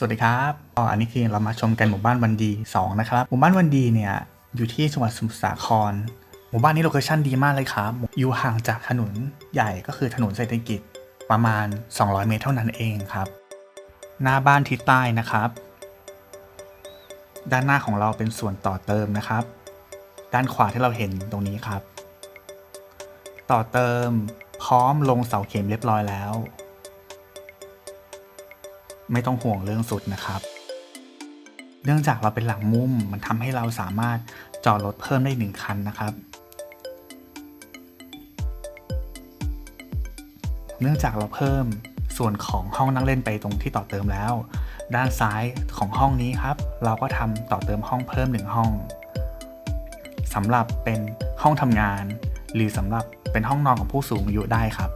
สวัสดีครับอ,อันนี้คือเรามาชมกันหมู่บ้านวันดี 2 นะครับ หมู่บ้านวันดีเนี่ยอยู่ที่จังหวัดสมุทรสาคร หมู่บ้านนี้โลเคชั่นดีมากเลยครับ อยู่ห่างจากถนนใหญ่ก็คือถนนเศรษฐกิจประมาณ 200 เมตรเท่านั้นเองครับ หน้าบ้านทิศใต้นะครับ ด้านหน้าของเราเป็นส่วนต่อเติมนะครับ ด้านขวาที่เราเห็นตรงนี้ครับ ต่อเติมพร้อมลงเสาเข็มเรียบร้อยแล้ว ไม่ต้องห่วงเรื่องสุดนะครับ เนื่องจากเราเป็นหลังมุมมันทำให้เราสามารถจอดรถเพิ่มได้หนึ่งคันนะครับ เนื่องจากเราเพิ่มส่วนของห้องนั่งเล่นไปตรงที่ต่อเติมแล้ว ด้านซ้ายของห้องนี้ครับ เราก็ทำต่อเติมห้องเพิ่มหนึ่งห้องสำหรับเป็นห้องทำงาน หรือสำหรับเป็นห้องนอนของผู้สูงอายุได้ครับ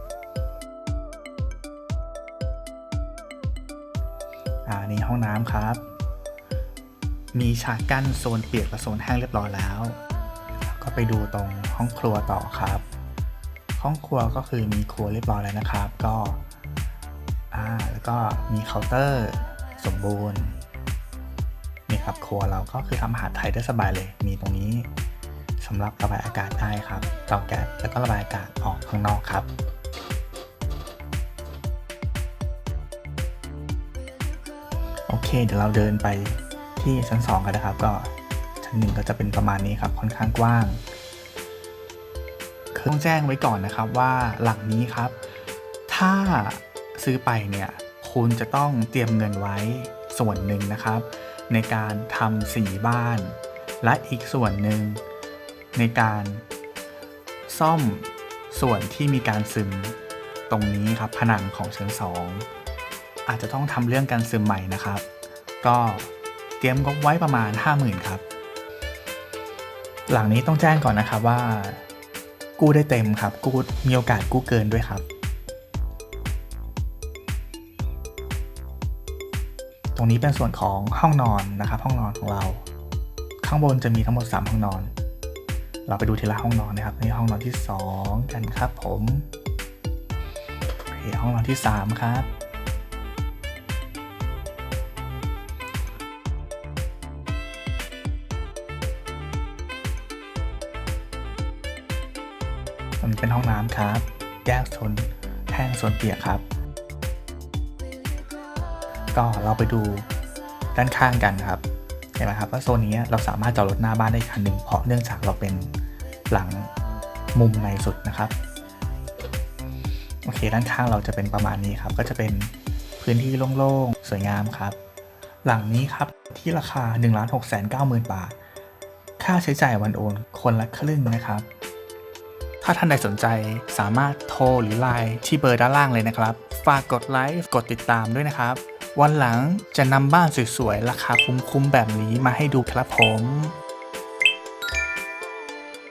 อ่านี่ห้องน้ำครับ มีฉากกั้นโซนเปียกและโซนแห้งเรียบร้อยแล้ว ก็ไปดูตรงห้องครัวต่อครับ ห้องครัวก็คือมีครัวเรียบร้อยแล้วนะครับ ก็อ่าแล้วก็มีเคาน์เตอร์สมบูรณ์นี่ครับครัวเราก็คือทำอาหารไทยได้สบายเลย มีตรงนี้สำหรับระบายอากาศได้ครับเตาแก๊สแล้วก็ระบายอากาศออกข้างนอกครับ โอเค เดี๋ยวเราเดินไปที่ชั้น 2 กันนะครับ ก็ชั้นหนึ่งก็จะเป็นประมาณนี้ครับ ค่อนข้างกว้างคือต้องแจ้งไว้ก่อนนะครับว่าหลังนี้ครับ ถ้าซื้อไปเนี่ย คุณจะต้องเตรียมเงินไว้ส่วนหนึ่งนะครับ ในการทำสีบ้าน และอีกส่วนหนึ่งในการซ่อมส่วนที่มีการซึมตรงนี้ครับผนังของชั้น2 อาจจะต้องทำเรื่องการซึมใหม่นะครับ ก็เตรียมงบไว้ประมาณ 50,000 ครับ หลังนี้ต้องแจ้งก่อนนะครับว่า กู้ได้เต็มครับ กู้มีโอกาสกู้เกินด้วยครับ ตรงนี้เป็นส่วนของห้องนอนนะครับ ห้องนอนของเรา ข้างบนจะมีทั้งหมด 3 ห้องนอน เราไปดูทีละห้องนอนนะครับนี่ห้องนอนที่ 2 กันครับผมห้องนอนที่ 3 ครับ ตรงนี้เป็นห้องน้ำครับ แยกโซนแห้งโซนเปียกครับ ก็เราไปดูด้านข้างกันครับ เห็นไหมครับว่าโซนนี้เราสามารถจอดรถหน้าบ้านได้คันหนึ่งเพราะเนื่องจากเราเป็นหลังมุมในสุดนะครับ โอเคด้านข้างเราจะเป็นประมาณนี้ครับ ก็จะเป็นพื้นที่โล่งๆ สวยงามครับ หลังนี้ครับที่ราคา 1 6 9 0 0 0 0 บาท ค่าใช้จ่ายวันโอน คนละครึ่งนะครับ ถ้าท่านใดสนใจสามารถโทรหรือไลน์ที่เบอร์ด้านล่างเลยนะครับ ฝากกดไลค์กดติดตามด้วยนะครับ วันหลังจะนำบ้านสวยๆ ราคาคุ้มๆ แบบนี้มาให้ดูครับผม